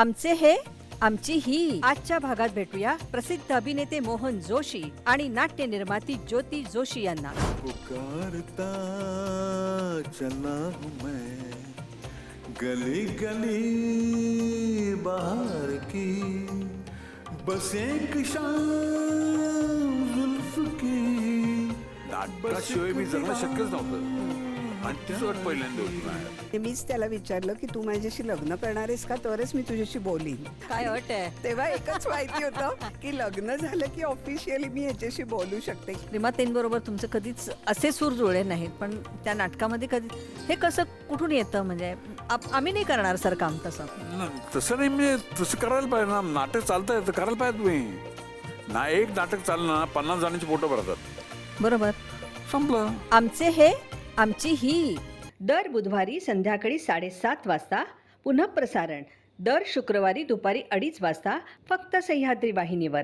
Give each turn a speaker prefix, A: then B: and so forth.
A: आमचे हे आमची ही. आजच्या भागात भेटूया प्रसिद्ध अभिनेते मोहन जोशी आणि नाट्य निर्माती ज्योती जोशी यांना.
B: पुकारता चला हूँ मैं. गली गली बाहर की बस एक शाम
C: नाटकाशिवाय मी जगणं शक्यच नव्हतं. आणि तीच वाट पहिल्यांदा होती माझ्या.
D: ते मीच त्याला विचारलं की तू माझ्याशी लग्न करणार आहेस का? तरच मी तुझ्याशी बोलीन.
A: काय अट आहे?
D: तेव्हा एकच माहिती होतं की लग्न झालं की ऑफिशियली मी ह्याच्याशी बोलू शकते.
A: बरोबर तुमचं कधीच असे सूर जुळले नाहीत पण त्या नाटकामध्ये कधी हे कसं कुठून येतं? म्हणजे आप- आम्ही नाही करणार सर काम तसं.
C: न- तसं नाही मी तसं करायला पाहिजे ना. नाटक चालतंय तर करायला पाहिजे तुम्ही. ना एक नाटक चाललं ना पन्नास जणांची फोटो भरतात.
A: बरोबर.
C: संपलं.
A: आमचे हे आमची ही. दर बुधवारी संध्याकाळी साडेसात वाजता पुन्हा प्रसारण दर शुक्रवारी दुपारी अडीच वाजता फक्त सह्याद्री वाहिनीवर.